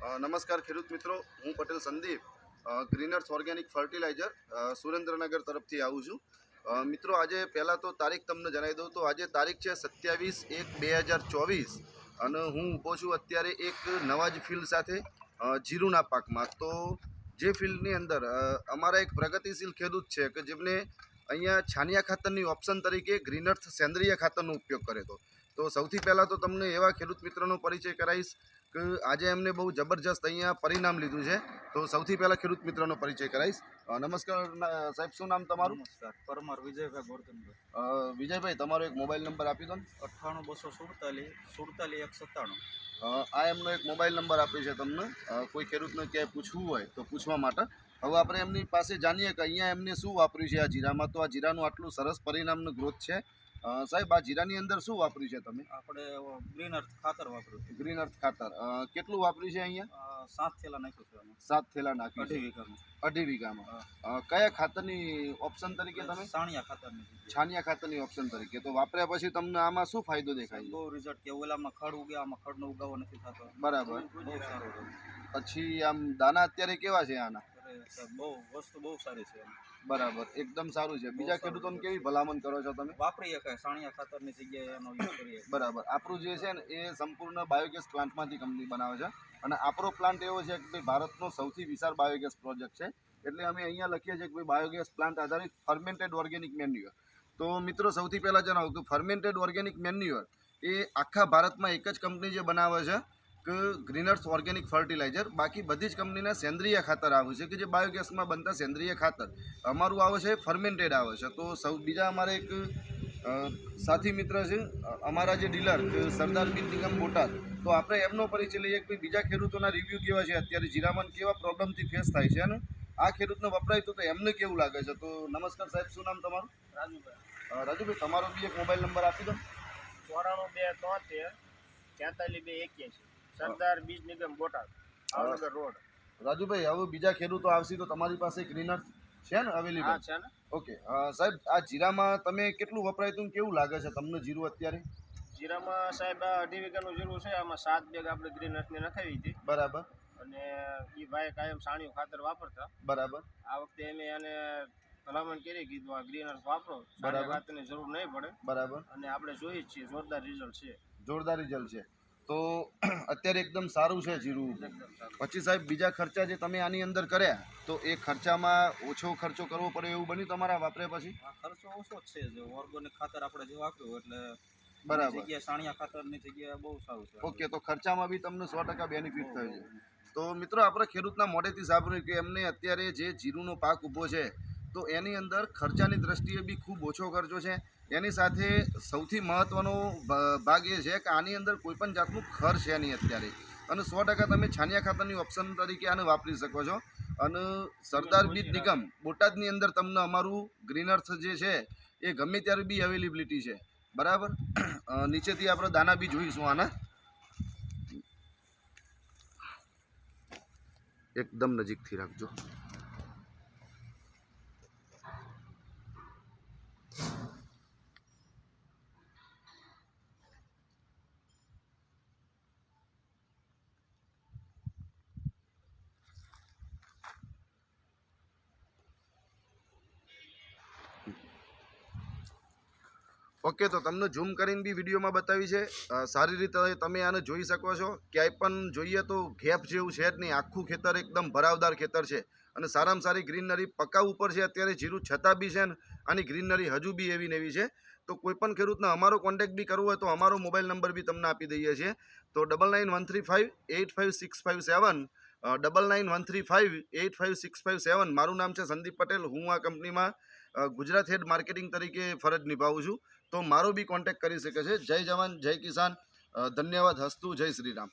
નમસ્કાર ખેડૂત મિત્રો. હું Patel Sandeep Greeners organic fertilizer Surendranagar તરફથી આવું છું. મિત્રો, આજે પહેલાં તો તારીખ તમને જણાવી દઉં તો આજે તારીખ છે સત્યાવીસ એક બે હજાર ચોવીસ અને હું ઊભો છું અત્યારે એક નવા જ ફિલ્ડ સાથે જીરુના પાકમાં. તો જે ફિલ્ડની અંદર અમારા એક પ્રગતિશીલ ખેડૂત છે કે જેમને અહીંયા છાનિયા ખાતરની ઓપ્શન તરીકે ગ્રીનર્સ સેન્દ્રિય ખાતરનો ઉપયોગ કરે તો. તો સૌથી પહેલાં તો તમને એવા ખેડૂત મિત્રનો પરિચય કરાવીશ કે આજે એમને બહુ જબરજસ્ત અહીંયા પરિણામ લીધું છે. તો સૌથી પહેલાં ખેડૂત મિત્રનો પરિચય કરાવીશ. નમસ્કાર સાહેબ શું નામ તમારું? નમસ્કાર પરમાર વિજયભાઈ ગોરધનભાઈ. વિજયભાઈ તમારો એક મોબાઈલ નંબર આપી દો ને. અઠ્ઠાણું બસો સુડતાલીસ સુડતાલીસ એક સત્તાણું આ એમનો એક મોબાઈલ નંબર આપ્યો છે તમને. કોઈ ખેડૂતને ક્યાંય પૂછવું હોય તો પૂછવા માટે હવે આપણે એમની પાસે જાણીએ કે અહીંયા એમને શું વાપર્યું છે આ જીરામાં? તો આ જીરાનું આટલું સરસ પરિણામનું ગ્રોથ છે. સાહેબ આ જીરાની અંદર શું વાપર્યું છે તમે? આપણે ગ્રીન અર્થ ખાતર વાપર્યું ગ્રીન અર્થ ખાતર. કેટલું વાપર્યું છે અહીંયા? સાત થેલા નાખ્યું છે સાત થેલા નાખ્યું અઢી વીઘામાં. અઢી વીઘામાં. કયા ખાતરની ઓપ્શન તરીકે તમે? સાણિયા ખાતરની છાણિયા ખાતરની ઓપ્શન તરીકે. તો વાપર્યા પછી તમને આમાં શું ફાયદો દેખાય છે? બહુ રિઝલ્ટ કે ઓલામાં ખડ ઉગ્યા આમાં ખડનો ઉગાવો નથી થતો. બરાબર. બહુ સારું પછી આમ દાના અત્યારે કેવા છે આના? બહુ વસ્તુ બહુ સારી છે. બરાબર એકદમ સારું છે. બીજા ખેડૂતોને કેવી ભલામણ કરો છો તમે? વાપરી શકાય સાણિયા ખાતરની જગ્યાએ એનો યુઝ કરીએ. બરાબર. આપણું જે છે ને એ સંપૂર્ણ બાયોગેસ પ્લાન્ટમાંથી કંપની બનાવે છે. અને આપણો પ્લાન્ટ એવો છે કે ભાઈ ભારતનો સૌથી વિશાળ બાયોગેસ પ્રોજેક્ટ છે. એટલે અમે અહીંયા લખીએ છીએ કે ભાઈ બાયોગેસ પ્લાન્ટ આધારિત ફર્મેન્ટેડ ઓર્ગેનિક મેન્યુઅર તો મિત્રો સૌથી પહેલાં જણાવું કે ફર્મેન્ટેડ ઓર્ગેનિક મેન્યુઅર એ આખા ભારતમાં એક જ કંપની જે બનાવે છે. કે ગ્રીનર્સ ઓર્ગેનિક ફર્ટિલાઇઝર બાકી બધી જ કંપનીના સેન્દ્રિય ખાતર આવે છે કે જે બાયોગેસમાં બનતા સેન્દ્રિય ખાતર. અમારું આવે છે ફર્મેન્ટેડ આવે છે. તો સૌ બીજા અમારે એક સાથી મિત્ર છે અમારા જે ડીલર સરદાર બિન નિગમ બોટાદ. તો આપણે એમનો પરિચય લઈએ કે બીજા ખેડૂતોના રિવ્યૂ કેવા છે? અત્યારે જીરામાં કેવા પ્રોબ્લેમથી ફેસ થાય છે અને આ ખેડૂતને વપરાય તો એમને કેવું લાગે છે? તો નમસ્કાર સાહેબ શું નામ તમારું? રાજુભાઈ. રાજુભાઈ તમારો બી એક મોબાઈલ નંબર આપી દો. ચોરાણું બે તોતેર તેતાલીસ બે એક્યાસી. સરદાર બીજ નિગમ બોટાદ ભાવનગર રોડ. રાજુભાઈ હવે બીજા ખેડૂતો આવશે તો તમારી પાસે ગ્રીનર છે ને હા અવેલેબલ છે ને. ઓકે. સાહેબ આ જીરામાં તમે કેટલું વપરાયતું કેવું લાગે છે તમને જીરું અત્યારે? જીરામાં સાહેબ આ અઢી વીઘાનું જીરું છે આમાં સાત બેગ આપણે ગ્રીન અર્થને નખાવી હતી. બરાબર. અને એ ભાઈ કાયમ સાણિયું ખાતર વાપરતા. બરાબર. આ વખતે એને એને ભલામણ કરી કીધું આ ગ્રીન અર્થ વાપરો બરાબર. ખાતરની જરૂર નહીં પડે. બરાબર. અને આપણે જોઈએ જ છીએ જોરદાર રિઝલ્ટ છે. જોરદાર રિઝલ્ટ છે. તો અત્યારે એકદમ સારું છે જીરું. પછી સાહેબ બીજા ખર્ચા જે તમે આની અંદર કર્યા તો એ ખર્ચામાં ઓછો ખર્ચો કરવો પડે એવું બન્યું તમારા વાપર્યા પછી? ખર્ચો ઓછો જ છે જે ઓર્ગોનિક ખાતર આપણે જે વાપર્યું એટલે બરાબર. જગ્યા સાણિયા ખાતરની જગ્યાએ બહુ સારું છે. ઓકે તો ખર્ચામાં બી તમને સો ટકા બેનિફિટ થયું છે. તો મિત્રો આપણે ખેડૂતના મોઢેથી સાંભળ્યું કે એમને અત્યારે જે જીરુનો પાક ઊભો છે તો એની અંદર ખર્ચાની દ્રષ્ટિએ બી ખૂબ ઓછો ખર્ચો છે. એની સાથે સૌથી મહત્ત્વનો ભાગ એ છે કે આની અંદર કોઈપણ જાતનું ખર્ચ છે નહીં અત્યારે. અને સો ટકા તમે છાનિયા ખાતરની ઓપ્શન તરીકે આને વાપરી શકો છો. અને સરદાર બીજ નિગમ બોટાદની અંદર તમને અમારું ગ્રીનર્થ જે છે એ ગમે ત્યારે બી અવેલેબિલિટી છે. બરાબર? નીચેથી આપણે દાના બી જોઈશું આના. એકદમ નજીકથી રાખજો. ઓકે, તો તમને ઝૂમ કરીને બી વિડીયોમાં બતાવી છે. સારી રીતે તમે આને જોઈ શકો છો. ક્યાંય પણ જોઈએ તો ગેપ જેવું છે જ નહીં. આખું ખેતર એકદમ ભરાવદાર ખેતર છે. અને સારામાં સારી ગ્રીનરી પક્કા ઉપર છે. અત્યારે જીરું છતાં બી છે ને, આની ગ્રીનરી હજુ બી એવી ને છે. તો કોઈ પણ ખેડૂતને અમારો કોન્ટેક્ટ બી કરવો હોય તો અમારો મોબાઈલ નંબર બી તમને આપી દઈએ છીએ. તો double nine one three five eight five six five seven double nine one three five eight five six five seven મારું નામ છે સંદીપ પટેલ. હું આ કંપનીમાં ગુજરાત હેડ માર્કેટિંગ તરીકે ફરજ નિભાવું છું. તો મારો બી કોન્ટેક્ટ કરી શકે છે. જય જવાન, જય કિસાન. ધન્યવાદ. હસ્તુ જય શ્રી રામ